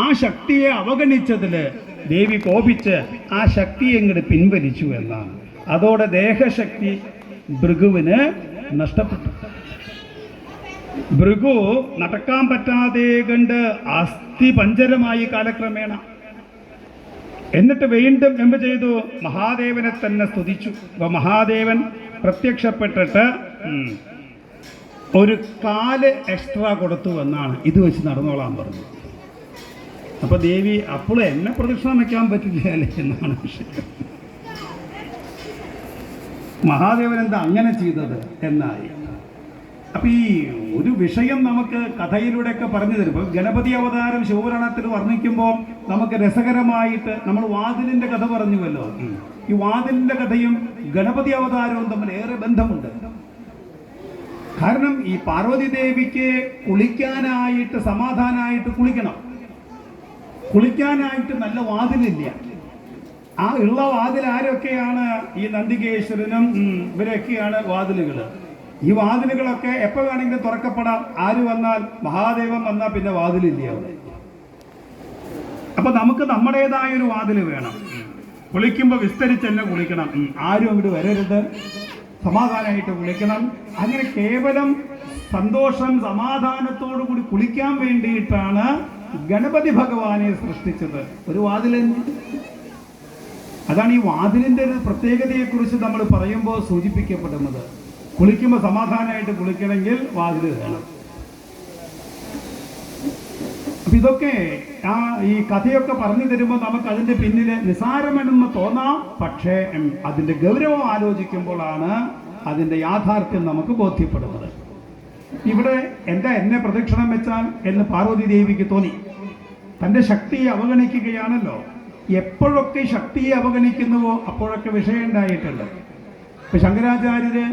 ആ ശക്തിയെ അവഗണിച്ചതിൽ ദേവി കോപിച്ച് ആ ശക്തിയെ ഇങ്ങോട്ട് പിൻവലിച്ചു എന്നാണ്. അതോടെ ദേഹശക്തി ഭൃഗുവിന് നഷ്ടപ്പെട്ടു. ഭൃഗു നടക്കാൻ പറ്റാതെ കണ്ട് അസ്ഥി പഞ്ചരമായി കാലക്രമേണ. എന്നിട്ട് വീണ്ടും എന്ത് ചെയ്തു? മഹാദേവനെ തന്നെ സ്തുതിച്ചു. അപ്പൊ മഹാദേവൻ പ്രത്യക്ഷപ്പെട്ടിട്ട് ഒരു കാൽ എക്സ്ട്രാ കൊടുത്തു എന്നാണ്. ഇത് വെച്ച് നടന്നോളാൻ പറഞ്ഞു. അപ്പൊ ദേവി അപ്പോൾ എന്നെ പ്രദക്ഷിണം വെക്കാൻ പറ്റില്ല എന്നാണ് വിഷയം. മഹാദേവൻ എന്താ അങ്ങനെ ചെയ്തത് എന്നായി. അപ്പൊ ഈ ഒരു വിഷയം നമുക്ക് കഥയിലൂടെ ഒക്കെ പറഞ്ഞു തരും. ഇപ്പൊ ഗണപതി അവതാരം ശിവപുരാണത്തിൽ വർണിക്കുമ്പോൾ നമുക്ക് രസകരമായിട്ട് നമ്മൾ വാതിലിന്റെ കഥ പറഞ്ഞുവല്ലോ. ഈ വാതിലിന്റെ കഥയും ഗണപതി അവതാരവും തമ്മിൽ ഏറെ ബന്ധമുണ്ട്. കാരണം ഈ പാർവതി ദേവിക്ക് കുളിക്കാനായിട്ട് സമാധാനമായിട്ട് കുളിക്കണം. കുളിക്കാനായിട്ട് നല്ല വാതിലില്ല. ആ ഉള്ള വാതിൽ ആരൊക്കെയാണ് ഈ നന്ദികേശ്വരനും ഇവരൊക്കെയാണ് വാതിലുകൾ ഈ വാതിലുകളൊക്കെ എപ്പോൾ വേണമെങ്കിലും തുറക്കപ്പെടാം. ആര് വന്നാൽ മഹാദേവൻ വന്നാൽ പിന്നെ വാതിലില്ല അവിടെ. അപ്പൊ നമുക്ക് നമ്മുടേതായ ഒരു വാതിൽ വേണം. കുളിക്കുമ്പോൾ വിസ്തരിച്ച് തന്നെ കുളിക്കണം. ആരും അങ്ങോട്ട് വരരുത്. സമാധാനമായിട്ട് കുളിക്കണം. അങ്ങനെ കേവലം സന്തോഷം സമാധാനത്തോടു കൂടി കുളിക്കാൻ വേണ്ടിയിട്ടാണ് ഗണപതി ഭഗവാനെ സൃഷ്ടിച്ചത് ഒരു വാതിൽ അതാണ് ഈ വാതിലിന്റെ ഒരു പ്രത്യേകതയെക്കുറിച്ച് നമ്മൾ പറയുമ്പോൾ സൂചിപ്പിക്കപ്പെടുന്നത്. കുളിക്കുമ്പോൾ സമാധാനമായിട്ട് കുളിക്കണമെങ്കിൽ വാതിൽ വേണം. അപ്പൊ ഇതൊക്കെ ആ ഈ കഥയൊക്കെ പറഞ്ഞു തരുമ്പോൾ നമുക്ക് അതിന്റെ പിന്നിൽ നിസാരമെന്ന് തോന്നാം. പക്ഷേ അതിന്റെ ഗൗരവം ആലോചിക്കുമ്പോഴാണ് അതിന്റെ യാഥാർത്ഥ്യം നമുക്ക് ബോധ്യപ്പെടുന്നത്. ഇവിടെ എന്താ എന്നെ പ്രദക്ഷിണം വെച്ചാൽ എന്ന് പാർവതി ദേവിക്ക് തോന്നി. തന്റെ ശക്തിയെ അവഗണിക്കുകയാണല്ലോ. എപ്പോഴൊക്കെ ശക്തിയെ അവഗണിക്കുന്നുവോ അപ്പോഴൊക്കെ വിഷയമുണ്ടായിട്ടുണ്ട് ഇപ്പൊ ശങ്കരാചാര്യര്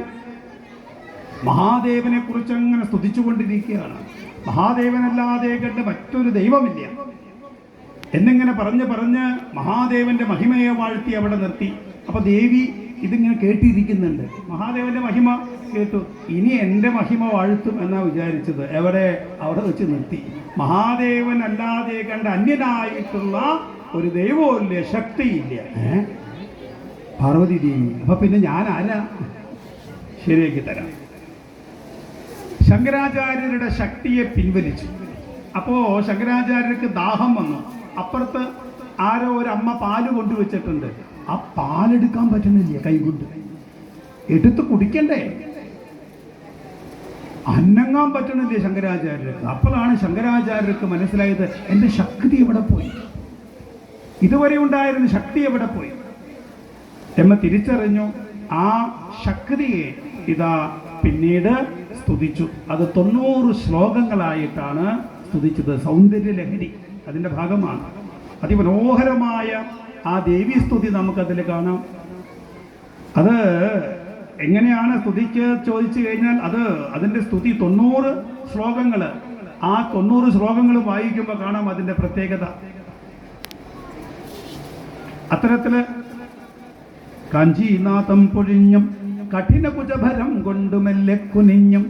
മഹാദേവനെ കുറിച്ച് അങ്ങനെ സ്തുതിച്ചുകൊണ്ടിരിക്കുകയാണ്. മഹാദേവനല്ലാതെ കണ്ട് മറ്റൊരു ദൈവമില്ല. എന്നിങ്ങനെ പറഞ്ഞ് പറഞ്ഞ് മഹാദേവന്റെ മഹിമയെ വാഴ്ത്തി അവിടെ നിർത്തി. അപ്പൊ ദേവി ഇതിങ്ങനെ കേട്ടിരിക്കുന്നുണ്ട്. മഹാദേവന്റെ മഹിമ കേട്ടു. ഇനി എന്റെ മഹിമ വാഴ്ത്തും എന്നാ വിചാരിച്ചത്. എവിടെ? അവിടെ വെച്ച് നിർത്തി. മഹാദേവൻ അല്ലാതെ കണ്ട അന്യനായിട്ടുള്ള ഒരു ദൈവമില്ല ശക്തിയില്ല? പാർവതി ദേവി. അപ്പൊ പിന്നെ ഞാൻ ആരാ ശരിയാക്കി തരാം. ശങ്കരാചാര്യരുടെ ശക്തിയെ പിൻവലിച്ചു. അപ്പോ ശങ്കരാചാര്യർക്ക് ദാഹം വന്നു. അപ്പുറത്ത് ആരോ ഒരു അമ്മ പാൽ കൊണ്ടുവച്ചിട്ടുണ്ട്. ആ പാലെടുക്കാൻ പറ്റണില്ല കൈകൊണ്ട് എടുത്ത് കുടിക്കണ്ടേ? അന്നങ്ങാൻ പറ്റണില്ല ശങ്കരാചാര്യർക്ക്. അപ്പോഴാണ് ശങ്കരാചാര്യർക്ക് മനസ്സിലായത് എന്റെ ശക്തി എവിടെ പോയി? ഇതുവരെ ഉണ്ടായിരുന്ന ശക്തി എവിടെ പോയി? എന്ന് തിരിച്ചറിഞ്ഞു. ആ ശക്തിയെ ഇതാ പിന്നീട് സ്തുതിച്ചു. അത് തൊണ്ണൂറ് ശ്ലോകങ്ങളായിട്ടാണ് സ്തുതിച്ചത്. സൗന്ദര്യ ലഹരി അതിന്റെ ഭാഗമാണ്. അതിമനോഹരമായ ആ ദേവി സ്തുതി നമുക്കതിൽ കാണാം. അത് എങ്ങനെയാണ് സ്തുതിക്ക് ചോദിച്ചു കഴിഞ്ഞാൽ അത് അതിന്റെ സ്തുതി തൊണ്ണൂറ് ശ്ലോകങ്ങൾ ആ തൊണ്ണൂറ് ശ്ലോകങ്ങൾ വായിക്കുമ്പോൾ കാണാം അതിന്റെ പ്രത്യേകത. അത്തരത്തിൽ കാഞ്ചീനാഥം പൊഴിഞ്ഞും കഠിന കുജഭരം കൊണ്ടു മെല്ലെ കുനിഞ്ഞും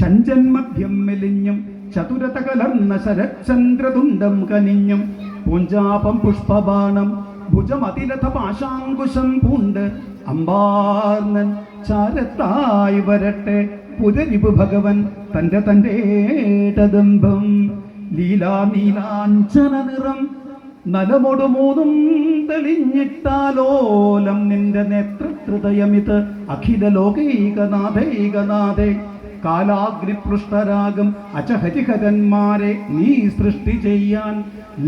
ചഞ്ചൻ മധ്യം മെലിഞ്ഞും ചതുരത കലർന്ന ശരചന്ദ്രതുണ്ടം കനിഞ്ഞും പൂഞ്ചാപം പുഷ്പബാണം ഭുജമതിരഥ പാശാങ്കുശം പൂണ്ട് അമ്പാർന്നൻ ചാരത്തായി വരട്ടെ. പുരരിപു ഭഗവൻ തന്റെ തന്റെ ഏടദമ്പം ലീലാ നീലാഞ്ചന നിറം നലമൊടു മൂന്നും തെളിഞ്ഞിട്ടാലോലം. നിന്റെ നേതൃഹൃദയമിത് അഖില ലോകൈകനാഥൈകനാഥേ കാലാഗ്നിപൃഷ്ടരാഗം അചഹരിഹരന്മാരെ നീ സൃഷ്ടി ചെയ്യാൻ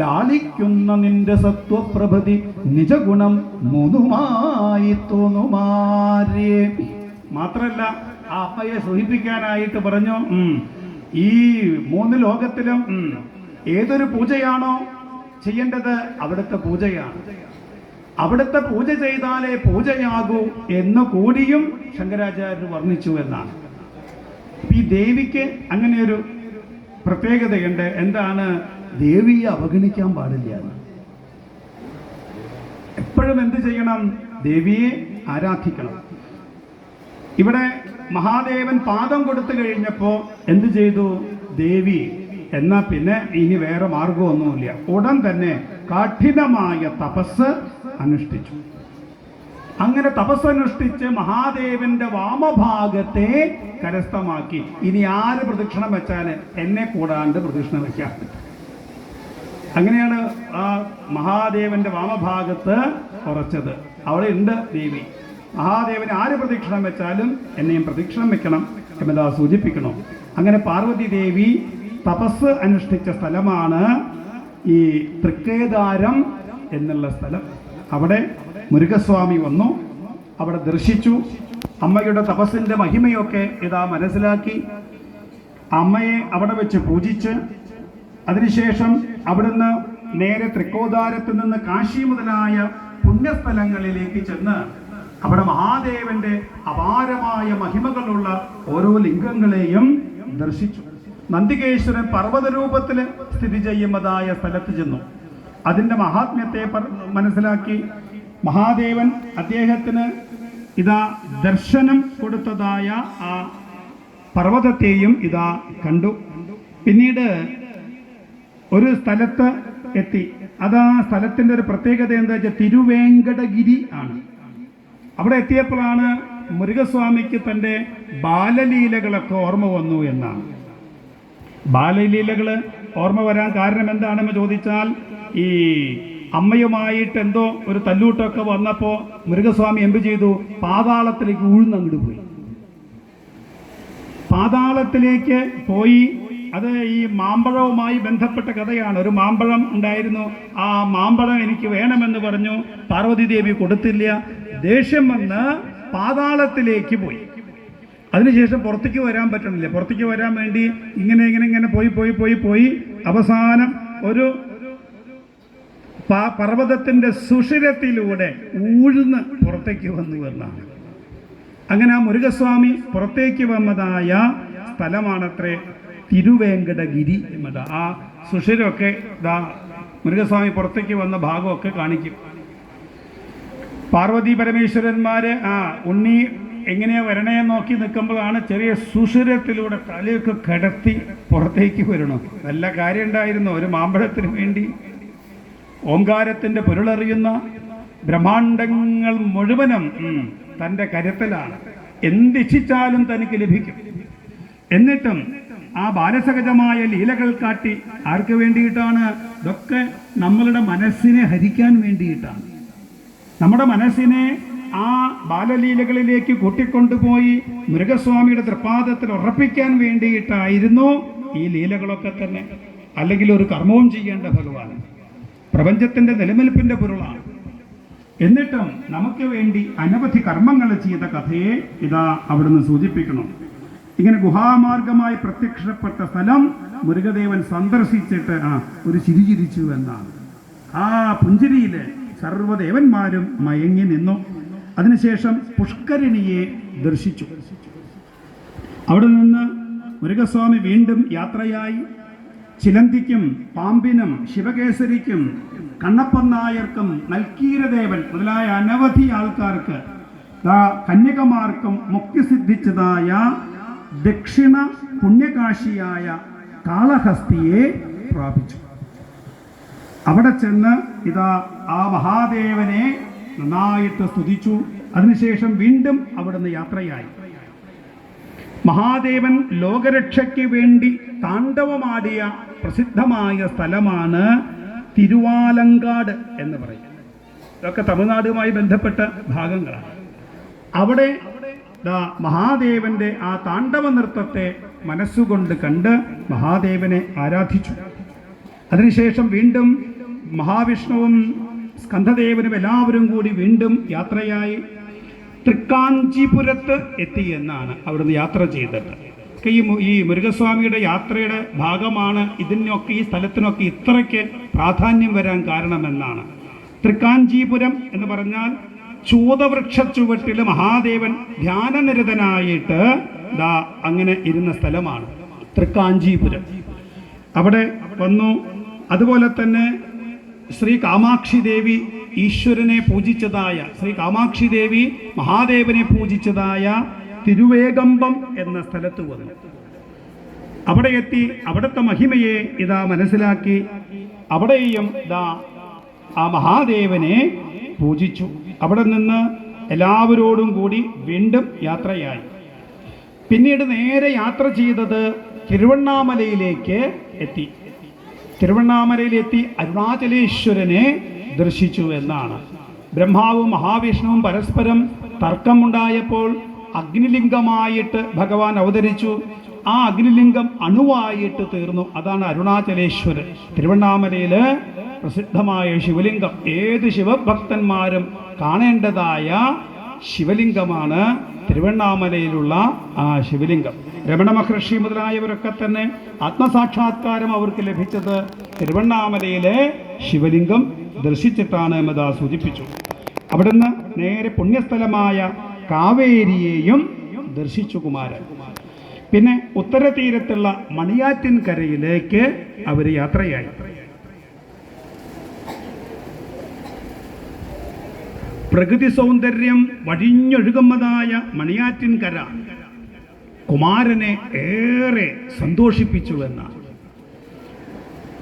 ലാളിക്കുന്ന നിന്റെ സത്വപ്രഭൃതി നിജഗുണം മുതുമായി തോന്നുമാരേ. മാത്രല്ല ആ അമ്മയെ സൂചിപ്പിക്കാനായിട്ട് പറഞ്ഞു ഈ മൂന്ന് ലോകത്തിലും ഏതൊരു പൂജയാണോ ചെയ്യേണ്ടത് അവിടുത്തെ പൂജയാണ്. അവിടുത്തെ പൂജ ചെയ്താലേ പൂജയാകൂ എന്ന് കൂടിയും ശങ്കരാചാര്യർ വർണിച്ചു എന്നാണ്. ഈ ദേവിക്ക് അങ്ങനെ ഒരു പ്രത്യേകതയുണ്ട്. എന്താണ്? ദേവിയെ അവഗണിക്കാൻ പാടില്ല. എപ്പോഴും എന്ത് ചെയ്യണം? ദേവിയെ ആരാധിക്കണം. ഇവിടെ മഹാദേവൻ പാദം കൊടുത്തു കഴിഞ്ഞപ്പോൾ എന്ത് ചെയ്തു? ദേവി എന്നാ പിന്നെ ഇനി വേറെ മാർഗമൊന്നുമില്ല ഉടൻ തന്നെ കഠിനമായ തപസ് അനുഷ്ഠിച്ചു. അങ്ങനെ തപസ്സനുഷ്ഠിച്ച് മഹാദേവന്റെ വാമഭാഗത്തെ കരസ്ഥമാക്കി. ഇനി ആര് പ്രദക്ഷിണം വെച്ചാൽ എന്നെ കൂടാണ്ട് പ്രദക്ഷിണം വെക്കാൻ അങ്ങനെയാണ് ആ മഹാദേവന്റെ വാമഭാഗത്ത് കുറച്ചത് അവിടെ ഉണ്ട് ദേവി. മഹാദേവന് ആര് പ്രദക്ഷിണം വെച്ചാലും എന്നെയും പ്രദക്ഷിണം വെക്കണം എന്നതാ സൂചിപ്പിക്കണം. അങ്ങനെ പാർവതി ദേവി തപസ് അനുഷ്ഠിച്ച സ്ഥലമാണ് ഈ തൃക്കേദാരം എന്നുള്ള സ്ഥലം. അവിടെ മുരുകസ്വാമി വന്നു. അവിടെ ദർശിച്ചു. അമ്മയുടെ തപസ്സിന്റെ മഹിമയൊക്കെ ഇതാ മനസ്സിലാക്കി. അമ്മയെ അവിടെ വെച്ച് പൂജിച്ച്. അതിനുശേഷം അവിടുന്ന് നേരെ തൃക്കോദാരത്തിൽ നിന്ന് കാശി മുതലായ പുണ്യസ്ഥലങ്ങളിലേക്ക് ചെന്ന് അവിടെ മഹാദേവന്റെ അപാരമായ മഹിമകളുള്ള ഓരോ ലിംഗങ്ങളെയും ദർശിച്ചു. നന്ദികേശ്വരൻ പർവത രൂപത്തിൽ സ്ഥിതി ചെയ്യുന്നതായ സ്ഥലത്ത് ചെന്നു. അതിന്റെ മഹാത്മ്യത്തെ മനസ്സിലാക്കി മഹാദേവൻ അദ്ദേഹത്തിന് ഇതാ ദർശനം കൊടുത്തതായ ആ പർവതത്തെയും ഇതാ കണ്ടു. പിന്നീട് ഒരു സ്ഥലത്ത് എത്തി. അത് ആ സ്ഥലത്തിന്റെ ഒരു പ്രത്യേകത എന്താ വെച്ചാൽ തിരുവേങ്കടഗിരി ആണ്. അവിടെ എത്തിയപ്പോഴാണ് മുരുകസ്വാമിക്ക് തന്റെ ബാലലീലകളൊക്കെ ഓർമ്മ വന്നു എന്നാണ്. ബാലലീലകൾ ഓർമ്മ വരാൻ കാരണം എന്താണെന്ന് ചോദിച്ചാൽ ഈ അമ്മയുമായിട്ട് എന്തോ ഒരു തല്ലൂട്ടൊക്കെ വന്നപ്പോൾ മൃഗസ്വാമി എന്ത് ചെയ്തു? പാതാളത്തിലേക്ക് ഉഴുന്നങ്ങോട്ട് പോയി. പാതാളത്തിലേക്ക് പോയി. അത് ഈ മാമ്പഴവുമായി ബന്ധപ്പെട്ട കഥയാണ്. ഒരു മാമ്പഴം ഉണ്ടായിരുന്നു. ആ മാമ്പഴം എനിക്ക് വേണമെന്ന് പറഞ്ഞു. പാർവതി ദേവി കൊടുത്തില്ല. ദേഷ്യം വന്ന് പാതാളത്തിലേക്ക് പോയി. അതിനുശേഷം പുറത്തേക്ക് വരാൻ പറ്റണില്ല. പുറത്തേക്ക് വരാൻ വേണ്ടി ഇങ്ങനെ ഇങ്ങനെ ഇങ്ങനെ പോയി പോയി പോയി പോയി അവസാനം ഒരു പർവതത്തിന്റെ സുഷിരത്തിലൂടെ ഊഴ്ന്ന് പുറത്തേക്ക് വന്നു എന്നാണ്. അങ്ങനെ ആ മുരുകസ്വാമി പുറത്തേക്ക് വന്നതായ സ്ഥലമാണത്രേ തിരുവേങ്കടഗിരി എന്നത്. ആ സുഷിരമൊക്കെ ദാ മുരുകസ്വാമി പുറത്തേക്ക് വന്ന ഭാഗമൊക്കെ കാണിക്കും. പാർവതി പരമേശ്വരന്മാര് ആ ഉണ്ണി എങ്ങനെയാ വരണേ നോക്കി നിൽക്കുമ്പോഴാണ് ചെറിയ സുഷിരത്തിലൂടെ തലയൊക്കെ കിടത്തി പുറത്തേക്ക് വരണം നല്ല കാര്യം ഉണ്ടായിരുന്നു. ഒരു മാമ്പഴത്തിന് വേണ്ടി ഓംകാരത്തിന്റെ പൊരുളറിയുന്ന ബ്രഹ്മാണ്ടങ്ങൾ മുഴുവനും തന്റെ കരുത്തലാണ്. എന്തിച്ഛിച്ചാലും തനിക്ക് ലഭിക്കും. എന്നിട്ടും ആ ബാലസഹജമായ ലീലകൾ കാട്ടി ആർക്ക് വേണ്ടിയിട്ടാണ്? ഇതൊക്കെ നമ്മളുടെ മനസ്സിനെ ഹരിക്കാൻ വേണ്ടിയിട്ടാണ്. നമ്മുടെ മനസ്സിനെ ആ ബാലലീലകളിലേക്ക് കൂട്ടിക്കൊണ്ടുപോയി മൃഗസ്വാമിയുടെ തൃപ്പാദത്തിൽ ഉറപ്പിക്കാൻ വേണ്ടിയിട്ടായിരുന്നു ഈ ലീലകളൊക്കെ തന്നെ. അല്ലെങ്കിൽ ഒരു കർമ്മവും ചെയ്യേണ്ട ഭഗവാൻ. പ്രപഞ്ചത്തിന്റെ നിലനിൽപ്പിന്റെ പൊരുളാണ്. എന്നിട്ടും നമുക്ക് വേണ്ടി അനവധി കർമ്മങ്ങൾ ചെയ്ത കഥയെ ഇതാ അവിടുന്ന് സൂചിപ്പിക്കണം ഇങ്ങനെ ഗുഹാമാർഗമായി പ്രത്യക്ഷപ്പെട്ട സ്ഥലം മുരുകദേവൻ സന്ദർശിച്ചിട്ട് ആ ഒരു ചിരിചിരിച്ചു എന്നാണ്. ആ പുഞ്ചിരിയിൽ സർവദേവന്മാരും മയങ്ങി നിന്നു. അതിനുശേഷം പുഷ്കരിണിയെ ദർശിച്ചു. അവിടെ നിന്ന് മുരുകസ്വാമി വീണ്ടും യാത്രയായി. ചിലന്തിക്കും പാമ്പിനും ശിവകേസരിക്കും കണ്ണപ്പൻ നായർക്കും മുതലായ അനവധി ആൾക്കാർക്ക് കന്യകമാർക്കും മുക്തി സിദ്ധിച്ചതായ ദക്ഷിണ പുണ്യകാശിയായ കാളഹസ്തിയെ പ്രാപിച്ചു. അവിടെ ചെന്ന് ഇതാ ആ മഹാദേവനെ നന്നായിട്ട് സ്തുതിച്ചു. അതിനുശേഷം വീണ്ടും അവിടുന്ന് യാത്രയായി. മഹാദേവൻ ലോകരക്ഷയ്ക്ക് വേണ്ടി താണ്ഡവമാടിയ പ്രസിദ്ധമായ സ്ഥലമാണ് തിരുവാലങ്കാട് എന്ന് പറയും. ഇതൊക്കെ തമിഴ്നാടുമായി ബന്ധപ്പെട്ട ഭാഗങ്ങളാണ്. അവിടെ മഹാദേവന്റെ ആ താണ്ഡവ നൃത്തത്തെ മനസ്സുകൊണ്ട് കണ്ട് മഹാദേവനെ ആരാധിച്ചു. അതിനുശേഷം വീണ്ടും മഹാവിഷ്ണുവും സ്കന്ധദേവനും എല്ലാവരും കൂടി വീണ്ടും യാത്രയായി തൃക്കാഞ്ചിപുരത്ത് എത്തി എന്നാണ് അവിടുന്ന് യാത്ര ചെയ്തിട്ട് ഈ ഈ മുരുകസ്വാമിയുടെ യാത്രയുടെ ഭാഗമാണ് ഇതിനൊക്കെ ഈ സ്ഥലത്തിനൊക്കെ ഇത്രയ്ക്ക് പ്രാധാന്യം വരാൻ കാരണമെന്നാണ്. തൃക്കാഞ്ചീപുരം എന്ന് പറഞ്ഞാൽ ചൂതവൃക്ഷ ചുവട്ടിൽ മഹാദേവൻ ധ്യാനനിരതനായിട്ട് ദാ അങ്ങനെ ഇരുന്ന സ്ഥലമാണ് തൃക്കാഞ്ചീപുരം. അവിടെ വന്നു അതുപോലെ തന്നെ ശ്രീ കാമാക്ഷി ദേവി ഈശ്വരനെ പൂജിച്ചതായ ശ്രീ കാമാക്ഷി ദേവി മഹാദേവനെ പൂജിച്ചതായ തിരുവേഗമ്പം എന്ന സ്ഥലത്ത് വന്നു. അവിടെ എത്തി അവിടുത്തെ മഹിമയെ ഇതാ മനസ്സിലാക്കി അവിടെയും ഇതാ ആ മഹാദേവനെ പൂജിച്ചു. അവിടെ നിന്ന് എല്ലാവരോടും കൂടി വീണ്ടും യാത്രയായി. പിന്നീട് നേരെ യാത്ര ചെയ്തത് തിരുവണ്ണാമലയിലേക്ക് എത്തി. തിരുവണ്ണാമലയിലെത്തി അരുണാചലേശ്വരനെ ദർശിച്ചു എന്നാണ്. ബ്രഹ്മാവും മഹാവിഷ്ണുവും പരസ്പരം തർക്കമുണ്ടായപ്പോൾ അഗ്നിലിംഗമായിട്ട് ഭഗവാൻ അവതരിച്ചു. ആ അഗ്നിലിംഗം അണുവായിട്ട് തീർന്നു. അതാണ് അരുണാചലേശ്വരൻ. തിരുവണ്ണാമലയിൽ പ്രസിദ്ധമായ ശിവലിംഗം. ഏത് ശിവഭക്തന്മാരും കാണേണ്ടതായ ശിവലിംഗമാണ് തിരുവണ്ണാമലയിലുള്ള ആ ശിവലിംഗം. രമണ മഹർഷി മുതലായവരൊക്കെ തന്നെ ആത്മസാക്ഷാത്കാരം അവർക്ക് ലഭിച്ചത് തിരുവണ്ണാമലയിലെ ശിവലിംഗം ദർശിച്ചിട്ടാണ് എന്നതാ സൂചിപ്പിച്ചു. അവിടുന്ന് നേരെ പുണ്യസ്ഥലമായ കാവേരിയെയും ദർശിച്ചു കുമാരൻ. പിന്നെ ഉത്തരതീരത്തുള്ള മണിയാറ്റിൻ കരയിലേക്ക് അവർ യാത്രയായി. പ്രകൃതി സൗന്ദര്യം വഴിഞ്ഞൊഴുകുന്നതായ മണിയാറ്റിൻ കര കുമാരനെ ഏറെ സന്തോഷിപ്പിച്ചു എന്നാണ്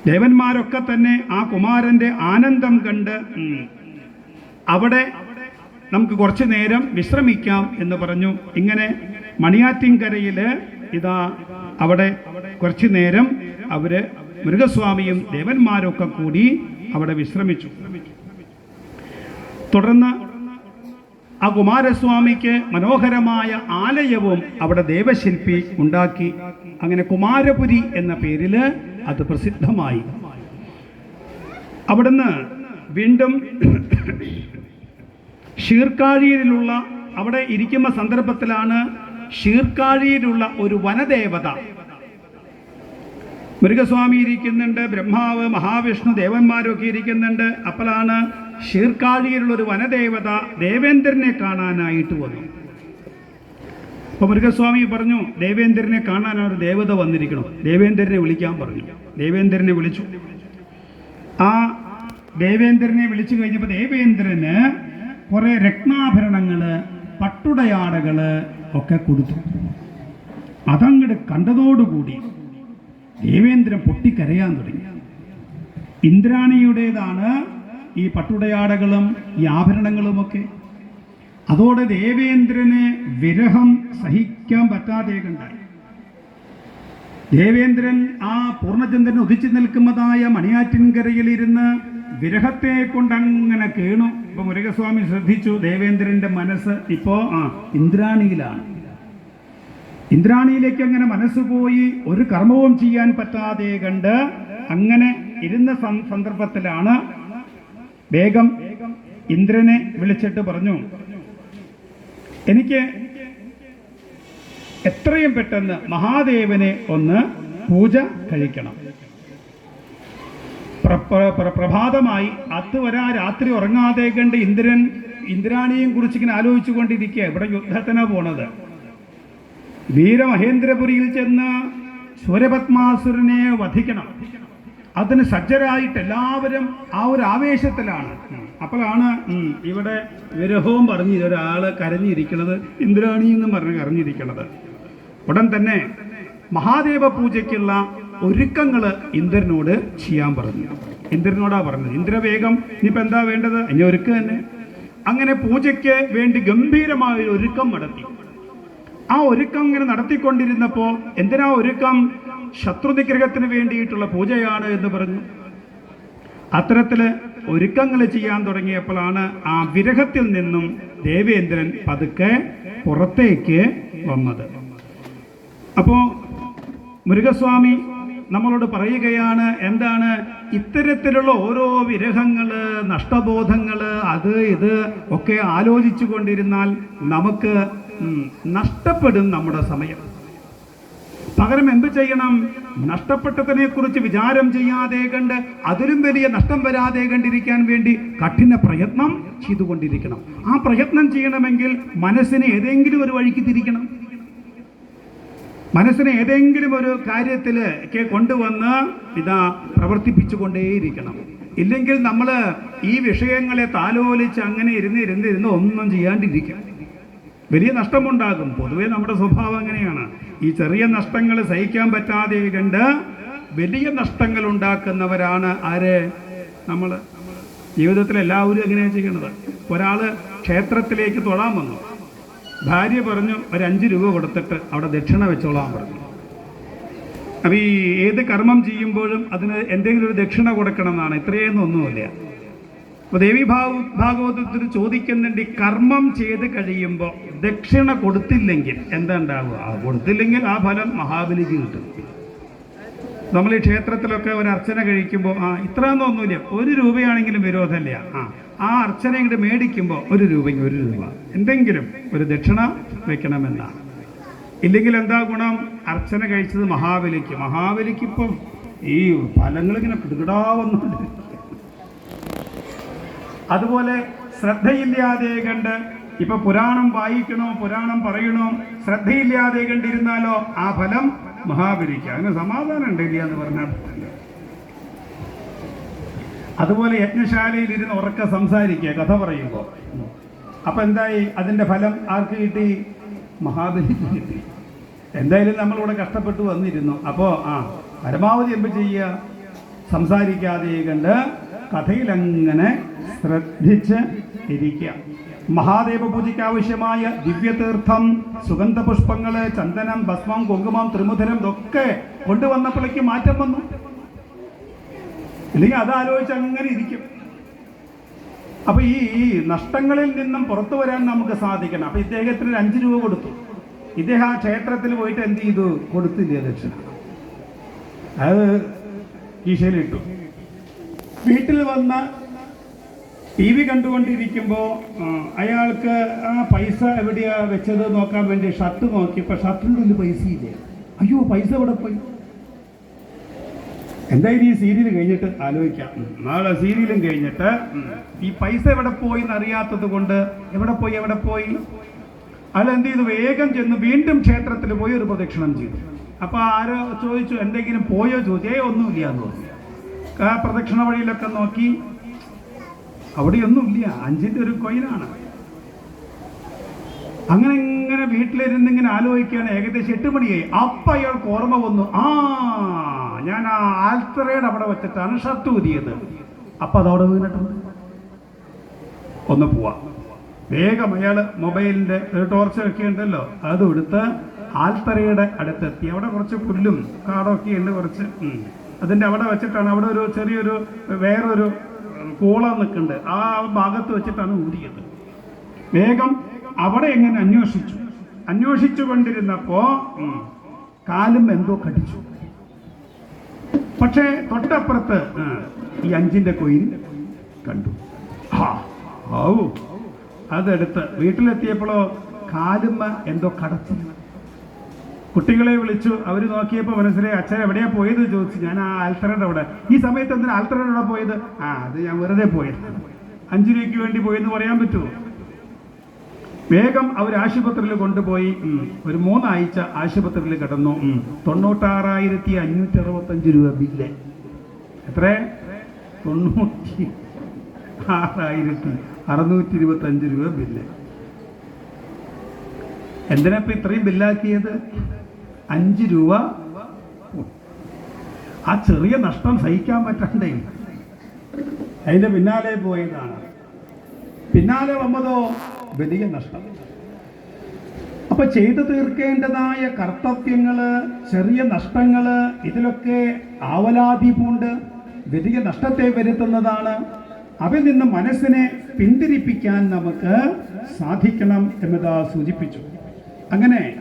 ദേവന്മാരൊക്കെ തന്നെ ആ കുമാരന്റെ ആനന്ദം കണ്ട് അവിടെ നമുക്ക് കുറച്ചു നേരം വിശ്രമിക്കാം എന്ന് പറഞ്ഞു. ഇങ്ങനെ മണിയാറ്റിൻകരയിൽ ഇതാ അവിടെ കുറച്ചു നേരം അവർ മൃഗസ്വാമിയും ദേവന്മാരൊക്കെ കൂടി അവിടെ വിശ്രമിച്ചു. തുടർന്ന് ആ കുമാരസ്വാമിക്ക് മനോഹരമായ ആലയവും അവിടെ ദേവശില്പി ഉണ്ടാക്കി. അങ്ങനെ കുമാരപുരി എന്ന പേരിൽ അത് പ്രസിദ്ധമായി. അവിടുന്ന് വീണ്ടും ഷീർക്കാഴിയിലുള്ള അവിടെ ഇരിക്കുന്ന സന്ദർഭത്തിലാണ് ഷീർക്കാഴിയിലുള്ള ഒരു വനദേവത. മൃഗസ്വാമി ഇരിക്കുന്നുണ്ട് ബ്രഹ്മാവ് മഹാവിഷ്ണു ദേവന്മാരൊക്കെ ഇരിക്കുന്നുണ്ട്. അപ്പോഴാണ് ഷീർക്കാഴിയിലുള്ള ഒരു വനദേവത ദേവേന്ദ്രനെ കാണാനായിട്ട് വന്നു. അപ്പൊ മൃഗസ്വാമി പറഞ്ഞു ദേവേന്ദ്രനെ കാണാൻ ഒരു ദേവത വന്നിരിക്കണം. ദേവേന്ദ്രനെ വിളിക്കാൻ പറഞ്ഞു. ദേവേന്ദ്രനെ വിളിച്ചു. ആ ദേവേന്ദ്രനെ വിളിച്ചു കഴിഞ്ഞപ്പോൾ ദേവേന്ദ്രന് കുറെ രത്നാഭരണങ്ങൾ പട്ടുടയാടകൾ ഒക്കെ കൊടുത്തു. അതങ്ങട് കണ്ടതോടുകൂടി ദേവേന്ദ്രൻ പൊട്ടിക്കരയാൻ തുടങ്ങി. ഇന്ദ്രാണിയുടേതാണ് ഈ പട്ടുടയാടകളും ഈ ആഭരണങ്ങളുമൊക്കെ. അതോടെ ദേവേന്ദ്രന് വിരഹം സഹിക്കാൻ പറ്റാതെ കണ്ടായി. ദേവേന്ദ്രൻ ആ പൂർണചന്ദ്രൻ ഉദിച്ചു നിൽക്കുന്നതായ മണിയാറ്റിൻകരയിലിരുന്ന് വിരഹത്തെ കൊണ്ടങ്ങനെ കേണു. ഇപ്പൊ മുരുകസ്വാമി ശ്രദ്ധിച്ചു ദേവേന്ദ്രന്റെ മനസ്സ് ഇപ്പോ ആ ഇന്ദ്രാണിയിലാണ്. ഇന്ദ്രാണിയിലേക്ക് അങ്ങനെ മനസ്സ് പോയി ഒരു കർമ്മവും ചെയ്യാൻ പറ്റാതെ കണ്ട് അങ്ങനെ ഇരുന്ന സന്ദർഭത്തിലാണ് വേഗം ഇന്ദ്രനെ വിളിച്ചിട്ട് പറഞ്ഞു എനിക്ക് എത്രയും പെട്ടെന്ന് മഹാദേവനെ ഒന്ന് പൂജ കഴിക്കണം. പ്ര- പ്ര- പ്ര- പ്രഭാതമായി അതുവരെ വരാ രാത്രി ഉറങ്ങാതെ കണ്ട് ഇന്ദ്രൻ ഇന്ദ്രാണിയെയും കുറിച്ച് ഇങ്ങനെ ആലോചിച്ചു കൊണ്ടിരിക്കുക. ഇവിടെ യുദ്ധത്തിനാ പോണത്. വീരമഹേന്ദ്രപുരിയിൽ ചെന്ന് സൂര്യപത്മാസുരനെ വധിക്കണം. അതിന് സജ്ജരായിട്ട് എല്ലാവരും ആ ഒരു ആവേശത്തിലാണ്. അപ്പോഴാണ് ഇവിടെ വിരഹവും പറഞ്ഞ് ഒരാൾ കരഞ്ഞിരിക്കുന്നത് ഇന്ദ്രാണി എന്നും പറഞ്ഞ് കരഞ്ഞിരിക്കുന്നത്. ഉടൻ തന്നെ മഹാദേവ പൂജയ്ക്കുള്ള ഒരുക്കങ്ങൾ ഇന്ദ്രനോട് ചെയ്യാൻ പറഞ്ഞു. ഇന്ദ്രനോടാ പറഞ്ഞത് ഇന്ദ്രവേഗം ഇനിയിപ്പോൾ എന്താ വേണ്ടത്? ഇനി ഒരുക്ക് തന്നെ. അങ്ങനെ പൂജയ്ക്ക് വേണ്ടി ഗംഭീരമായ ഒരു ഒരുക്കം നടത്തി. ആ ഒരുക്കം ഇങ്ങനെ നടത്തിക്കൊണ്ടിരുന്നപ്പോൾ എന്തിനാ ഒരുക്കം? ശത്രു നിഗ്രഹത്തിന് വേണ്ടിയിട്ടുള്ള പൂജയാണ് എന്ന് പറഞ്ഞു. അത്തരത്തിൽ ഒരുക്കങ്ങൾ ചെയ്യാൻ തുടങ്ങിയപ്പോഴാണ് ആ വിരഹത്തിൽ നിന്നും ദേവേന്ദ്രൻ പതുക്കെ പുറത്തേക്ക് വന്നത്. അപ്പോ മുരുകസ്വാമി നമ്മളോട് പറയുകയാണ് എന്താണ് ഇത്തരത്തിലുള്ള ഓരോ വിരഹങ്ങൾ നഷ്ടബോധങ്ങൾ അത് ഇത് ഒക്കെ ആലോചിച്ചു കൊണ്ടിരുന്നാൽ നമുക്ക് നഷ്ടപ്പെടും നമ്മുടെ സമയം. പകരം എന്ത് ചെയ്യണം? നഷ്ടപ്പെട്ടതിനെ കുറിച്ച് വിചാരം ചെയ്യാതെ കണ്ട് അതിലും വലിയ നഷ്ടം വരാതെ കണ്ടിരിക്കാൻ വേണ്ടി കഠിന പ്രയത്നം ചെയ്തുകൊണ്ടിരിക്കണം. ആ പ്രയത്നം ചെയ്യണമെങ്കിൽ മനസ്സിനെ ഏതെങ്കിലും ഒരു വഴിക്ക് തിരിക്കണം. മനസ്സിനെ ഏതെങ്കിലും ഒരു കാര്യത്തിലേക്ക് കൊണ്ടുവന്ന് ഇതാ പ്രവർത്തിപ്പിച്ചു കൊണ്ടേയിരിക്കണം ഇല്ലെങ്കിൽ നമ്മൾ ഈ വിഷയങ്ങളെ താലോലിച്ച് അങ്ങനെ ഇരുന്ന് ഇരുന്ന് ഇരുന്ന് ഒന്നും ചെയ്യാണ്ടിരിക്കാം. വലിയ നഷ്ടമുണ്ടാകും. പൊതുവേ നമ്മുടെ സ്വഭാവം അങ്ങനെയാണ്. ഈ ചെറിയ നഷ്ടങ്ങൾ സഹിക്കാൻ പറ്റാതെ കണ്ട് വലിയ നഷ്ടങ്ങൾ ഉണ്ടാക്കുന്നവരാണ് ആര്? നമ്മൾ ജീവിതത്തിൽ എല്ലാവരും എങ്ങനെയാണ് ചെയ്യണത്? ഒരാൾ ക്ഷേത്രത്തിലേക്ക് തൊഴാൻ വന്നു. ഭാര്യ പറഞ്ഞു ഒരു അഞ്ച് രൂപ കൊടുത്തിട്ട് അവിടെ ദക്ഷിണ വെച്ചോളാൻ പറഞ്ഞു. അപ്പം ഈ ഏത് കർമ്മം ചെയ്യുമ്പോഴും അതിന് എന്തെങ്കിലും ഒരു ദക്ഷിണ കൊടുക്കണം എന്നാണ് ഇത്രയൊന്നും ഒന്നുമില്ല. അപ്പോൾ ദേവി ഭാഗ ഭാഗവതത്തിൽ ചോദിക്കുന്നുണ്ട് കർമ്മം ചെയ്ത് കഴിയുമ്പോൾ ദക്ഷിണ കൊടുത്തില്ലെങ്കിൽ എന്താ ഉണ്ടാവുക ആ കൊടുത്തില്ലെങ്കിൽ ആ ഫലം മഹാബലിക്ക് കിട്ടും. നമ്മൾ ഈ ക്ഷേത്രത്തിലൊക്കെ ഒരു അർച്ചന കഴിക്കുമ്പോൾ ആ ഇത്ര ഒന്നുമില്ല ഒരു രൂപയാണെങ്കിലും വിരോധമില്ല. ആ ആ അർച്ചന ഇങ്ങോട്ട് മേടിക്കുമ്പോൾ ഒരു രൂപയ്ക്ക് ഒരു രൂപ. എന്തെങ്കിലും ഒരു ദക്ഷിണ വെക്കണമെന്നാണ്. ഇല്ലെങ്കിൽ എന്താ ഗുണം? അർച്ചന കഴിച്ചത് മഹാബലിക്ക്. മഹാബലിക്ക് ഇപ്പം ഈ ഫലങ്ങളിങ്ങനെ പിടുകിടാവുന്നുണ്ട്. അതുപോലെ ശ്രദ്ധയില്ലാതെ കണ്ട് ഇപ്പൊ പുരാണം വായിക്കണോ പുരാണം പറയണോ ശ്രദ്ധയില്ലാതെ കണ്ടിരുന്നാലോ ആ ഫലം മഹാബലിക്ക് അതിന് സമാധാനം ഉണ്ടില്ല എന്ന് പറഞ്ഞാൽ അതുപോലെ യജ്ഞശാലയിൽ ഇരുന്ന് ഉറക്ക സംസാരിക്കുക കഥ പറയുമ്പോൾ അപ്പൊ എന്തായി? അതിന്റെ ഫലം ആർക്ക് കിട്ടി? മഹാബലിക്ക് കിട്ടി. എന്തായാലും നമ്മളിവിടെ കഷ്ടപ്പെട്ട് വന്നിരുന്നു. അപ്പോൾ ആ പരമാവധി എന്ത് ചെയ്യുക? സംസാരിക്കാതെ കണ്ട് കഥയിലങ്ങനെ ശ്രദ്ധിച്ച് ഇരിക്കുക മഹാദേവ പൂജയ്ക്ക് ആവശ്യമായ ദിവ്യതീർത്ഥം സുഗന്ധപുഷ്പങ്ങൾ ചന്ദനം ഭസ്മം കുങ്കുമം ത്രിമുധരം ഇതൊക്കെ കൊണ്ടുവന്നപ്പോഴേക്ക് മാറ്റം വന്നു. അല്ലെങ്കിൽ അത് ആലോചിച്ച് അങ്ങനെ ഇരിക്കും. അപ്പൊ ഈ നഷ്ടങ്ങളിൽ നിന്നും പുറത്തു വരാൻ നമുക്ക് സാധിക്കണം. അപ്പൊ ഇദ്ദേഹത്തിന് ഒരു അഞ്ച് രൂപ കൊടുത്തു. ഇദ്ദേഹം ആ ക്ഷേത്രത്തിൽ പോയിട്ട് എന്ത് ചെയ്തു? കൊടുത്തില്ല ദക്ഷിണ. അത് കീശയിലിട്ടു. വീട്ടിൽ വന്ന ടി വി കണ്ടുകൊണ്ടിരിക്കുമ്പോൾ അയാൾക്ക് ആ പൈസ എവിടെയാ വെച്ചത് നോക്കാൻ വേണ്ടി ഷർട്ട് നോക്കിയപ്പോൾ ഷർട്ടിന്റെ ഉള്ളിൽ പൈസയില്ല? അയ്യോ പൈസ എവിടെ പോയി? എന്തായാലും ഈ സീരിയൽ കഴിഞ്ഞിട്ട് ആലോചിക്കാം. നാളെ സീരിയലും കഴിഞ്ഞിട്ട് ഈ പൈസ എവിടെ പോയി എന്നറിയാത്തത് കൊണ്ട് എവിടെ പോയി എവിടെ പോയി? അയാൾ എന്ത് ചെയ്തു? വേഗം ചെന്ന് വീണ്ടും ക്ഷേത്രത്തിൽ പോയി ഒരു പ്രദക്ഷിണം ചെയ്തു. അപ്പൊ ആരോ ചോദിച്ചു എന്തെങ്കിലും പോയോ ചോദിച്ചു? ഏ ഒന്നുമില്ല എന്ന് പറഞ്ഞു. ആ പ്രദക്ഷിണ വഴിയിലൊക്കെ നോക്കി അവിടെയൊന്നുമില്ല. അഞ്ചിന്റെ ഒരു കൊയിനാണ് അങ്ങനെ ഇങ്ങനെ വീട്ടിലിരുന്ന് ഇങ്ങനെ ആലോചിക്കുകയാണ്. ഏകദേശം എട്ട് മണിയായി. അപ്പൊ അയാൾക്ക് ഓർമ്മ വന്നു. ആ ഞാൻ ആ ആൽത്തറയുടെ അവിടെ വെച്ചിട്ടാണ് ഷർട്ട് ഊതിയത്. അപ്പൊ അതവിടെ വീണിട്ടുണ്ട്. ഒന്ന് പോവാ. വേഗം അയാൾ മൊബൈലിന്റെ ഒരു ടോർച്ച് ഒക്കെ ഉണ്ടല്ലോ അത് എടുത്ത് ആൽത്തറയുടെ അടുത്തെത്തി. അവിടെ കുറച്ച് പുല്ലും കാടൊക്കെ ഉണ്ട് കുറച്ച്. അതിന്റെ അവിടെ വെച്ചിട്ടാണ് അവിടെ ഒരു ചെറിയൊരു വേറൊരു കൂളം നിൽക്കുന്നുണ്ട് ആ ഭാഗത്ത് വെച്ചിട്ടാണ് ഊരിയത് വേഗം അവിടെ എങ്ങനെ അന്വേഷിച്ചു? അന്വേഷിച്ചു കൊണ്ടിരുന്നപ്പോ കാലും എന്തോ കടിച്ചു. പക്ഷേ തൊട്ടപ്പുറത്ത് ഈ അഞ്ചിന്റെ കൊയിൻ കണ്ടു. ഹാ അതെടുത്ത് വീട്ടിലെത്തിയപ്പോഴോ കാലുമ്മ എന്തോ കടച്ചില്ല കുട്ടികളെ വിളിച്ചു. അവർ നോക്കിയപ്പോൾ മനസ്സിലായി അച്ഛൻ എവിടെയാ പോയത്? ചോദിച്ചു. ഞാൻ ആ ആൽത്തറയുടെ അവിടെ. ഈ സമയത്ത് എന്തിനാ ആൽത്തറയുടെ അവിടെ പോയത്? ആ അത് ഞാൻ വെറുതെ പോയത് അഞ്ചു രൂപയ്ക്ക് വേണ്ടി പോയെന്ന് പറയാൻ പറ്റുമോ വേഗം അവർ ആശുപത്രിയിൽ കൊണ്ടുപോയി. ഒരു മൂന്നാഴ്ച ആശുപത്രിയിൽ കിടന്നു. തൊണ്ണൂറ്റാറായിരത്തി അഞ്ഞൂറ്റി അറുപത്തഞ്ച് രൂപ ബില്ല്. എത്ര? തൊണ്ണൂറ്റി ആറായിരത്തി അറുന്നൂറ്റി ഇരുപത്തഞ്ച് രൂപ ബില്ല്. എന്തിനാ ഇത്രയും ബില്ലാക്കിയത്? അഞ്ച് രൂപ ആ ചെറിയ നഷ്ടം സഹിക്കാൻ പറ്റണ്ടേ അതിന്റെ പിന്നാലെ പോയതാണ്. പിന്നാലെ വന്നതോ? വലിയ നഷ്ടം. അപ്പൊ ചെയ്തു തീർക്കേണ്ടതായ കർത്തവ്യങ്ങൾ ചെറിയ നഷ്ടങ്ങൾ ഇതിലൊക്കെ ആവലാതി പൂണ്ട് വലിയ നഷ്ടത്തെ വരുത്തുന്നതാണ്. അതിൽ നിന്ന് മനസ്സിനെ പിന്തിരിപ്പിക്കാൻ നമുക്ക് സാധിക്കണം എന്നതാ സൂചിപ്പിച്ചു. അങ്ങനെ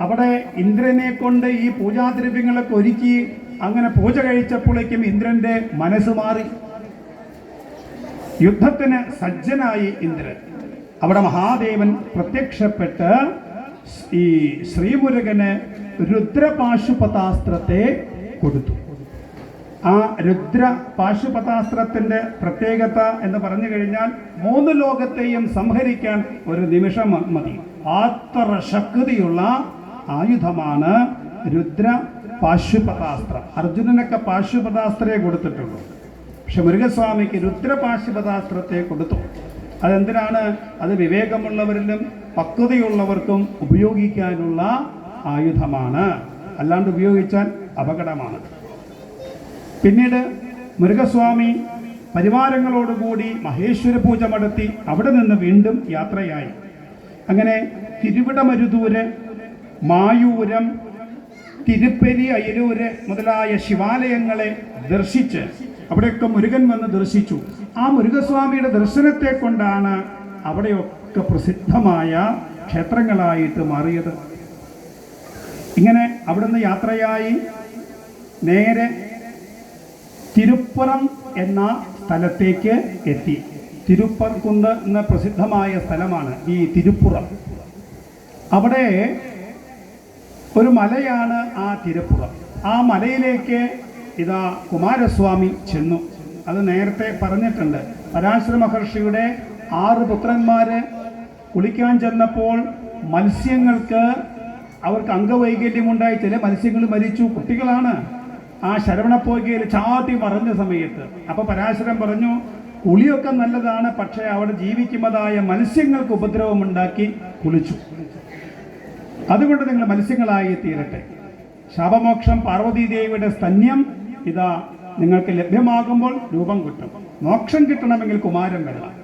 അവിടെ ഇന്ദ്രനെ കൊണ്ട് ഈ പൂജാദ്രവ്യങ്ങളൊക്കെ ഒരുക്കി അങ്ങനെ പൂജ കഴിച്ചപ്പോഴേക്കും ഇന്ദ്രന്റെ മനസ്സ് മാറി. യുദ്ധത്തിന് സജ്ജനായി ഇന്ദ്രൻ. അവിടെ മഹാദേവൻ പ്രത്യക്ഷപ്പെട്ട് ഈ ശ്രീമുരുകന് രുദ്രപാശുപതാസ്ത്രത്തെ കൊടുത്തു. ആ രുദ്ര പാശുപതാസ്ത്രത്തിന്റെ പ്രത്യേകത എന്ന് പറഞ്ഞു കഴിഞ്ഞാൽ മൂന്ന് ലോകത്തെയും സംഹരിക്കാൻ ഒരു നിമിഷം മതി. അത്ര ശക്തിയുള്ള ആയുധമാണ് രുദ്ര പാശുപദാസ്ത്രം അർജുനനൊക്കെ പാശുപതാസ്ത്രയെ കൊടുത്തിട്ടുള്ളൂ. പക്ഷെ മുരുകസ്വാമിക്ക് രുദ്രപാശുപതാസ്ത്രത്തെ കൊടുത്തു. അതെന്തിനാണ്? അത് വിവേകമുള്ളവരിലും പക്വതയുള്ളവർക്കും ഉപയോഗിക്കാനുള്ള ആയുധമാണ്. അല്ലാണ്ട് ഉപയോഗിച്ചാൽ അപകടമാണ്. പിന്നീട് മുരുകസ്വാമി പരിവാരങ്ങളോടുകൂടി മഹേശ്വര പൂജ നടത്തി അവിടെ നിന്ന് വീണ്ടും യാത്രയായി. അങ്ങനെ തിരുവിടമരുതൂര് മായൂരം തിരുപ്പരി അയലൂര് മുതലായ ശിവാലയങ്ങളെ ദർശിച്ച് അവിടെയൊക്കെ മുരുകൻ വന്ന് ദർശിച്ചു. ആ മുരുകസ്വാമിയുടെ ദർശനത്തെ കൊണ്ടാണ് അവിടെയൊക്കെ പ്രസിദ്ധമായ ക്ഷേത്രങ്ങളായിട്ട് മാറിയത്. ഇങ്ങനെ അവിടുന്ന് യാത്രയായി. നേരെ തിരുപ്പുറം എന്ന സ്ഥലത്തേക്ക് എത്തി. തിരുപ്പർക്കുന്ന് എന്ന പ്രസിദ്ധമായ സ്ഥലമാണ് ഈ തിരുപ്പുറം. അവിടെ ഒരു മലയാണ് ആ തിരപ്പുറ. ആ മലയിലേക്ക് ഇതാ കുമാരസ്വാമി ചെന്നു. അത് നേരത്തെ പറഞ്ഞിട്ടുണ്ട്. പരാശര മഹർഷിയുടെ ആറ് പുത്രന്മാര് കുളിക്കാൻ ചെന്നപ്പോൾ മത്സ്യങ്ങൾക്ക് അവർക്ക് അംഗവൈകല്യം ഉണ്ടായി ചില മത്സ്യങ്ങൾ മരിച്ചു. കുട്ടികളാണ്. ആ ശരവണപ്പോകയിൽ ചാട്ടി മറഞ്ഞ സമയത്ത്. അപ്പൊ പരാശരം പറഞ്ഞു കുളിയൊക്കെ നല്ലതാണ്. പക്ഷേ അവിടെ ജീവിക്കുന്നതായ മത്സ്യങ്ങൾക്ക് ഉപദ്രവമുണ്ടാക്കി കുളിച്ചു. അതുകൊണ്ട് നിങ്ങൾ മത്സ്യങ്ങളായി തീരട്ടെ. ശാപമോക്ഷം പാർവതീദേവിയുടെ സ്തന്യം ഇതാ നിങ്ങൾക്ക് ലഭ്യമാകുമ്പോൾ രൂപം കിട്ടും. മോക്ഷം കിട്ടണമെങ്കിൽ കുമാരൻ വേണം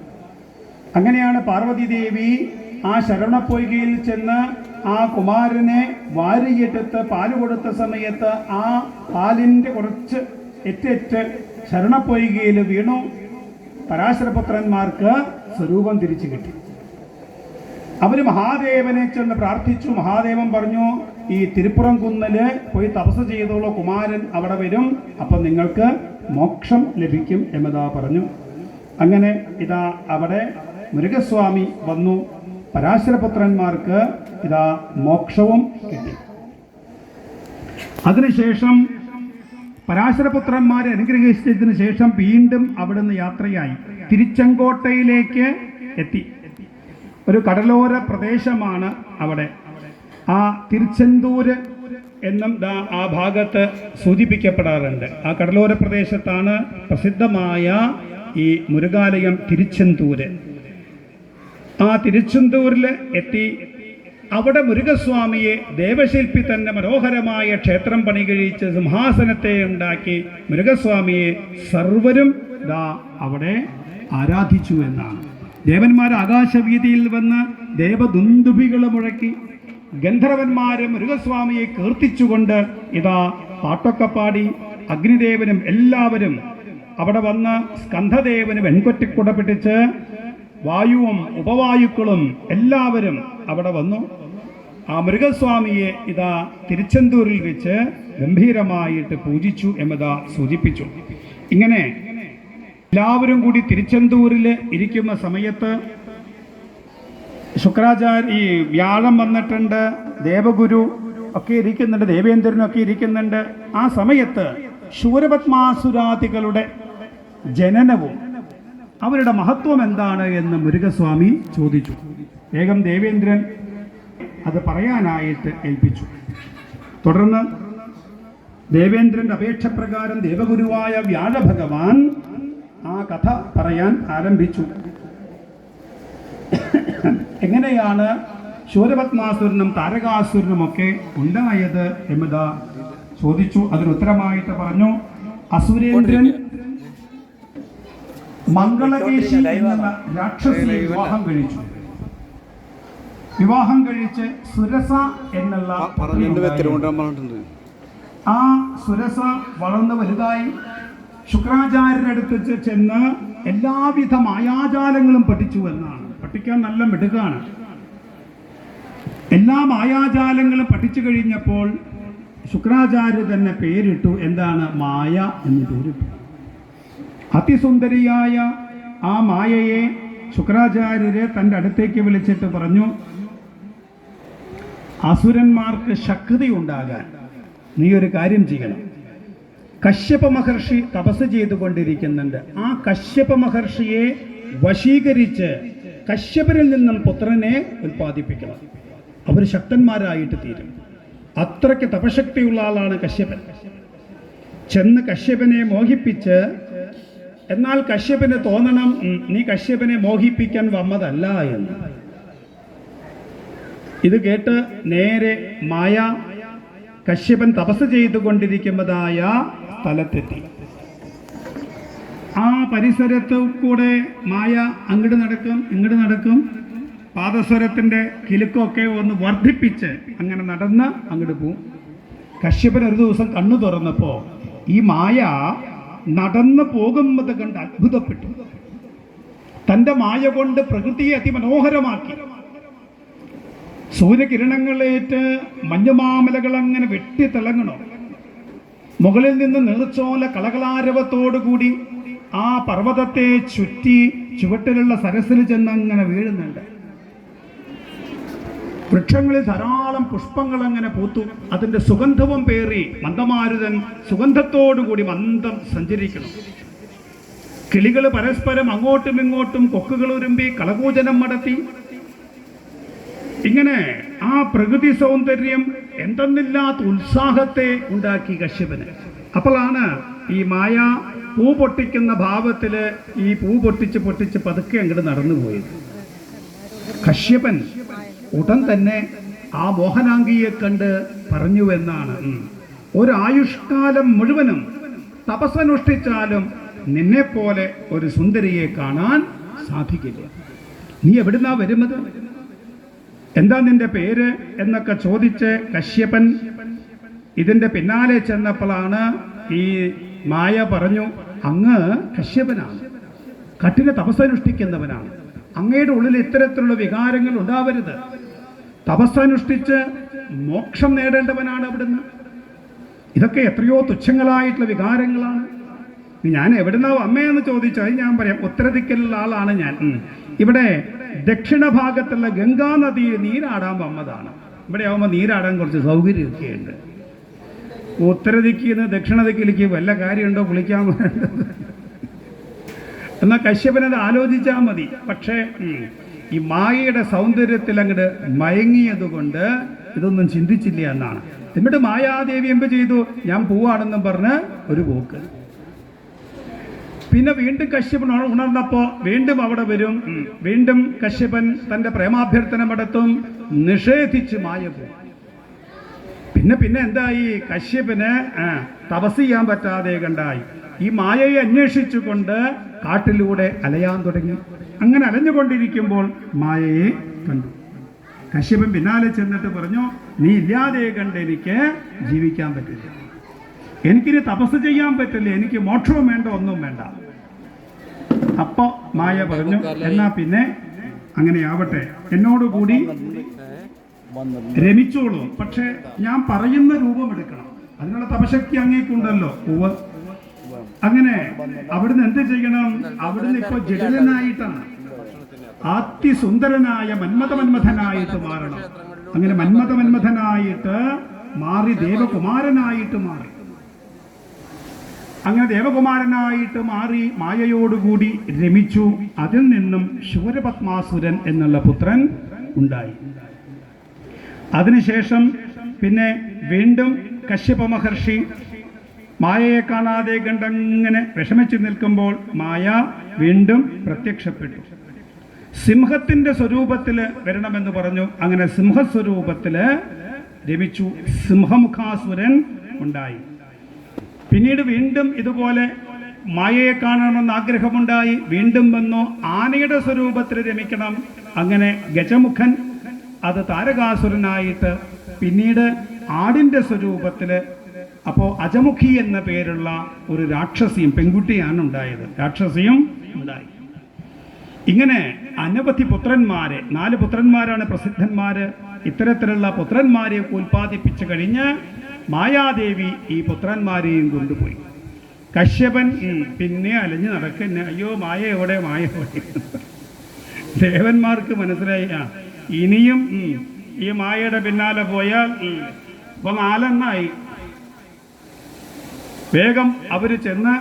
അങ്ങനെയാണ് പാർവതീദേവി ആ ശരവണപ്പൊയ്കയിൽ ചെന്ന് ആ കുമാരനെ വാരിയെടുത്ത് പാൽ കൊടുത്ത സമയത്ത് ആ പാലിന്റെ കുറച്ച് എറ്റെറ്റ് ശരണപ്പൊയ്കയിൽ വീണു. പരാശരപുത്രന്മാർക്ക് സ്വരൂപം തിരിച്ചു കിട്ടി. അവർ മഹാദേവനെ ചെന്ന് പ്രാർത്ഥിച്ചു. മഹാദേവൻ പറഞ്ഞു ഈ തിരുപ്പുറം കുന്നിൽ പോയി തപസ് ചെയ്തോളൂ കുമാരൻ അവിടെ വരും. അപ്പം നിങ്ങൾക്ക് മോക്ഷം ലഭിക്കും എന്നതാ പറഞ്ഞു. അങ്ങനെ ഇതാ അവിടെ മുരുകസ്വാമി വന്നു. പരാശരപുത്രന്മാർക്ക് ഇതാ മോക്ഷവും കിട്ടി. അതിനുശേഷം പരാശരപുത്രന്മാരെ അനുഗ്രഹിച്ചതിന് ശേഷം വീണ്ടും അവിടുന്ന് യാത്രയായി. തിരിച്ചങ്കോട്ടയിലേക്ക് എത്തി. ഒരു കടലോര പ്രദേശമാണ് അവിടെ. ആ തിരുച്ചെന്തൂര് എന്നും ആ ഭാഗത്ത് സൂചിപ്പിക്കപ്പെടാറുണ്ട്. ആ കടലോര പ്രദേശത്താണ് പ്രസിദ്ധമായ ഈ മുരുകാലയം തിരുച്ചെന്തൂര്. ആ തിരുച്ചെന്തൂരിൽ എത്തി അവിടെ മുരുകസ്വാമിയെ ദേവശില്പി തന്നെ മനോഹരമായ ക്ഷേത്രം പണി കഴിച്ച് സിംഹാസനത്തെ ഉണ്ടാക്കി മുരുകസ്വാമിയെ സർവരും ദാ അവിടെ ആരാധിച്ചു എന്നാണ്. ദേവന്മാർ ആകാശവീതിയിൽ വന്ന് ദേവദുന്ദുഭികൾ മുഴക്കി ഗന്ധർവന്മാരും മൃഗസ്വാമിയെ കീർത്തിച്ചുകൊണ്ട് ഇതാ പാട്ടൊക്കെ പാടി അഗ്നിദേവനും എല്ലാവരും അവിടെ വന്ന് സ്കന്ധദേവന് വെൺകൊറ്റക്കുട പിടിച്ച് വായുവും ഉപവായുക്കളും എല്ലാവരും അവിടെ വന്നു. ആ മൃഗസ്വാമിയെ ഇതാ തിരുച്ചെന്തൂരിൽ വെച്ച് ഗംഭീരമായിട്ട് പൂജിച്ചു എന്നതാ സൂചിപ്പിച്ചു. ഇങ്ങനെ എല്ലാവരും കൂടി തിരുച്ചെന്തൂരിൽ ഇരിക്കുന്ന സമയത്ത് ശുക്രാചാര്യ ഈ വ്യാഴം വന്നിട്ടുണ്ട് ദേവഗുരു ഒക്കെ ഇരിക്കുന്നുണ്ട് ദേവേന്ദ്രനൊക്കെ ഇരിക്കുന്നുണ്ട്. ആ സമയത്ത് ശൂരപത്മാസുരാദികളുടെ ജനനവും അവരുടെ മഹത്വം എന്താണ് എന്ന് മുരുകസ്വാമി ചോദിച്ചു. വേഗം ദേവേന്ദ്രൻ അത് പറയാനായിട്ട് ഏൽപ്പിച്ചു. തുടർന്ന് ദേവേന്ദ്രന്റെ അപേക്ഷ പ്രകാരം ദേവഗുരുവായ വ്യാഴഭഗവാൻ ആ കഥ പറയാൻ ആരംഭിച്ചു. എങ്ങനെയാണ് ശൂരപത്മാസുരനും താരകാസുരനും ഒക്കെ ഉണ്ടായത് എന്നത് ചോദിച്ചു. അതിന് ഉത്തരമായിട്ട് പറഞ്ഞു അസുരേന്ദ്രൻ മംഗളകേശി എന്ന രാക്ഷസിയെ വിവാഹം കഴിച്ചു. വിവാഹം കഴിച്ച് സുരസ എന്നുള്ള ആ സുരസ വളർന്ന് വലുതായി. ചെ- ചെന്ന് എല്ലാവിധ മായാജാലങ്ങളും പഠിച്ചു എന്നാണ്. പഠിക്കാൻ നല്ല മിടുകാണ് എല്ലാ മായാജാലങ്ങളും പഠിച്ചു കഴിഞ്ഞപ്പോൾ ശുക്രാചാര്യ തന്നെ പേരിട്ടു. എന്താണ്? മായ എന്ന് പേരിട്ടു. അതിസുന്ദരിയായ ആ മായയെ ശുക്രാചാര്യരെ തന്റെ അടുത്തേക്ക് വിളിച്ചിട്ട് പറഞ്ഞു അസുരന്മാർക്ക് ശക്തി ഉണ്ടാകാൻ നീ ഒരു കാര്യം ചെയ്യണം. കശ്യപ മഹർഷി തപസ് ചെയ്തുകൊണ്ടിരിക്കുന്നുണ്ട്. ആ കശ്യപ മഹർഷിയെ വശീകരിച്ച് കശ്യപരിൽ നിന്നും പുത്രനെ ഉൽപ്പാദിപ്പിക്കണം. അവർ ശക്തന്മാരായിട്ട് തീരും. അത്രയ്ക്ക് തപശക്തിയുള്ള ആളാണ് കശ്യപൻ. ചെന്ന് കശ്യപനെ മോഹിപ്പിച്ച് എന്നാൽ കശ്യപന് തോന്നണം നീ കശ്യപനെ മോഹിപ്പിക്കാൻ വന്നതല്ല എന്ന്. ഇത് കേട്ട് നേരെ മായ കശ്യപൻ തപസ് ചെയ്തുകൊണ്ടിരിക്കുന്നതായ സ്ഥലത്തെത്തി ആ പരിസരത്ത് കൂടെ മായ അങ്ങോട്ട് നടക്കും ഇങ്ങോട്ട് നടക്കും. പാദസ്വരത്തിന്റെ കിലുക്കൊക്കെ ഒന്ന് വർദ്ധിപ്പിച്ച് അങ്ങനെ നടന്ന് അങ്ങോട്ട് പോവും. കശ്യപൻ ഒരു ദിവസം കണ്ണു തുറന്നപ്പോൾ ഈ മായ നടന്നു പോകുന്നത് കണ്ട് അത്ഭുതപ്പെട്ടു. തന്റെ മായ കൊണ്ട് പ്രകൃതിയെ അതിമനോഹരമാക്കി. സൂര്യകിരണങ്ങളേറ്റ് മഞ്ഞുമാമലകൾ അങ്ങനെ വെട്ടി തിളങ്ങണോ? മുകളിൽ നിന്ന് നീർച്ചോല കളകളാരവത്തോടുകൂടി ആ പർവതത്തെ ചുറ്റി ചുവട്ടിലുള്ള സരസിൽ ചെന്ന് അങ്ങനെ വീഴുന്നുണ്ട്. വൃക്ഷങ്ങളിൽ ധാരാളം പുഷ്പങ്ങൾ അങ്ങനെ പൂത്തു. അതിന്റെ സുഗന്ധവും പേറി മന്ദമാരുതൻ സുഗന്ധത്തോടുകൂടി മന്ദം സഞ്ചരിക്കണം. കിളികൾ പരസ്പരം അങ്ങോട്ടും ഇങ്ങോട്ടും കൊക്കുകൾ ഉരുമ്പി കളകൂചനം നടത്തി ഇങ്ങനെ ആ പ്രകൃതി സൗന്ദര്യം എന്തെന്നില്ലാത്ത ഉത്സാഹത്തെ ഉണ്ടാക്കി കശ്യപന്. അപ്പോഴാണ് ഈ മായ പൂ പൊട്ടിക്കുന്ന ഭാവത്തിൽ ഈ പൂ പൊട്ടിച്ച് പൊട്ടിച്ച് പതുക്കെ അങ്ങോട്ട് നടന്നു പോയത്. കശ്യപൻ ഉടൻ തന്നെ ആ മോഹനാംഗിയെ കണ്ട് പറഞ്ഞു എന്നാണ്. ഒരു ഒരായുഷ്കാലം മുഴുവനും തപസ്സനുഷ്ഠിച്ചാലും നിന്നെ പോലെ ഒരു സുന്ദരിയെ കാണാൻ സാധിക്കില്ല. നീ എവിടുന്നാ വരുന്നത്? എന്താ നിന്റെ പേര് എന്നൊക്കെ ചോദിച്ച് കശ്യപൻ ഇതിന്റെ പിന്നാലെ ചെന്നപ്പോഴാണ് ഈ മായ പറഞ്ഞു അങ്ങ് കശ്യപനാണ്. കഠിന തപസ്സനുഷ്ഠിക്കുന്നവനാണ്. അങ്ങയുടെ ഉള്ളിൽ ഇത്തരത്തിലുള്ള വികാരങ്ങൾ ഉണ്ടാവരുത്. തപസ്സനുഷ്ഠിച്ച് മോക്ഷം നേടേണ്ടവനാണ് അവിടുന്ന്. ഇതൊക്കെ എത്രയോ തുച്ഛങ്ങളായിട്ടുള്ള വികാരങ്ങളാണ്. ഞാൻ എവിടുന്നാവും അമ്മയെന്ന് ചോദിച്ചാൽ ഞാൻ പറയാം ഉത്തരദിക്കലുള്ള ആളാണ് ഞാൻ. ഇവിടെ ദക്ഷിണ ഭാഗത്തുള്ള ഗംഗാ നീരാടാൻ വന്നതാണ്. ഇവിടെ ആവുമ്പോൾ നീരാടാൻ കുറച്ച് സൗകര്യമൊക്കെയുണ്ട് ഉത്തരദിക്കിൽ നിന്ന് ദക്ഷിണ ദിക്കിലേക്ക് വല്ല കാര്യമുണ്ടോ കുളിക്കാൻ എന്നാൽ കശ്യപനത് ആലോചിച്ചാൽ മതി. പക്ഷേ ഈ മായയുടെ സൗന്ദര്യത്തിൽ അങ്ങോട്ട് മയങ്ങിയതുകൊണ്ട് ഇതൊന്നും ചിന്തിച്ചില്ല എന്നാണ്. എന്നിട്ട് മായാദേവി എന്ത് ചെയ്തു? ഞാൻ പോവാണെന്നും പറഞ്ഞ് ഒരു പോക്ക്. പിന്നെ വീണ്ടും കശ്യപൻ ഉണ- ഉണർന്നപ്പോ വീണ്ടും അവിടെ വരും. വീണ്ടും കശ്യപൻ തന്റെ പ്രേമാഭ്യർത്ഥന നടത്തും നിഷേധിച്ച് മായ പോകും പിന്നെ പിന്നെ എന്തായി? കശ്യപന് തപസ് ചെയ്യാൻ പറ്റാതെ കണ്ടായി. ഈ മായയെ അന്വേഷിച്ചുകൊണ്ട് കാട്ടിലൂടെ അലയാൻ തുടങ്ങി. അങ്ങനെ അലഞ്ഞുകൊണ്ടിരിക്കുമ്പോൾ മായയെ കണ്ടു. കശ്യപൻ പിന്നാലെ ചെന്നിട്ട് പറഞ്ഞു നീ ഇല്ലാതെ കണ്ട് എനിക്ക് ജീവിക്കാൻ പറ്റില്ല. എനിക്കിനി തപസ് ചെയ്യാൻ പറ്റില്ല. എനിക്ക് മോക്ഷവും വേണ്ട ഒന്നും വേണ്ട. അപ്പൊ മായ പറഞ്ഞു എന്നാ പിന്നെ അങ്ങനെയാവട്ടെ എന്നോട് കൂടി രമിച്ചോളൂ. പക്ഷെ ഞാൻ പറയുന്ന രൂപം എടുക്കണം. അതിനുള്ള തപശക്തി അങ്ങേക്കുണ്ടല്ലോ. പൂവ് അങ്ങനെ അവിടുന്ന് എന്ത് ചെയ്യണം? അവിടുന്ന് ഇപ്പൊ ജഡിലനായിട്ടാണ് അതിസുന്ദരനായ മന്മത മന്മഥനായിട്ട് മാറണം. അങ്ങനെ മന്മത മന്മഥനായിട്ട് മാറി ദേവകുമാരനായിട്ട് മാറി. അങ്ങനെ ദേവകുമാരനായിട്ട് മാറി മായയോടുകൂടി രമിച്ചു. അതിൽ നിന്നും ശൂരപത്മാസുരൻ എന്നുള്ള പുത്രൻ ഉണ്ടായി. അതിനുശേഷം പിന്നെ വീണ്ടും കശ്യപ മഹർഷി മായയെ കാണാതെ കണ്ടങ്ങനെ വിഷമിച്ചു നിൽക്കുമ്പോൾ മായ വീണ്ടും പ്രത്യക്ഷപ്പെട്ടു. സിംഹത്തിന്റെ സ്വരൂപത്തിൽ വരണമെന്ന് പറഞ്ഞു. അങ്ങനെ സിംഹസ്വരൂപത്തിൽ രമിച്ചു. സിംഹമുഖാസുരൻ ഉണ്ടായി. പിന്നീട് വീണ്ടും ഇതുപോലെ മായയെ കാണണമെന്ന് ആഗ്രഹമുണ്ടായി വീണ്ടും വന്നു. ആനയുടെ സ്വരൂപത്തിൽ രമിക്കണം. അങ്ങനെ ഗജമുഖൻ അത് താരകാസുരനായിട്ട് പിന്നീട് ആടിന്റെ സ്വരൂപത്തിൽ അപ്പോൾ അജമുഖി എന്ന പേരുള്ള ഒരു രാക്ഷസിയും പെൺകുട്ടിയാണ് ഉണ്ടായത്. രാക്ഷസിയും ഉണ്ടായി. ഇങ്ങനെ അനവധി പുത്രന്മാരെ നാല് പുത്രന്മാരാണ് പ്രസിദ്ധന്മാര്. ഇത്തരത്തിലുള്ള പുത്രന്മാരെ ഉൽപ്പാദിപ്പിച്ചു കഴിഞ്ഞ് മായാദേവി ഈ പുത്രന്മാരെയും കൊണ്ടുപോയി. കശ്യപൻ പിന്നെ അലഞ്ഞു നടക്കുന്ന അയ്യോ മായ എവിടെ മായ എവിടെ? ദേവന്മാർക്ക് മനസ്സിലായി ആ ഇനിയും ഈ മായയുടെ പിന്നാലെ പോയാൽ ഇപ്പം ആലന്നായി വേഗം അവർ ചെന്ന്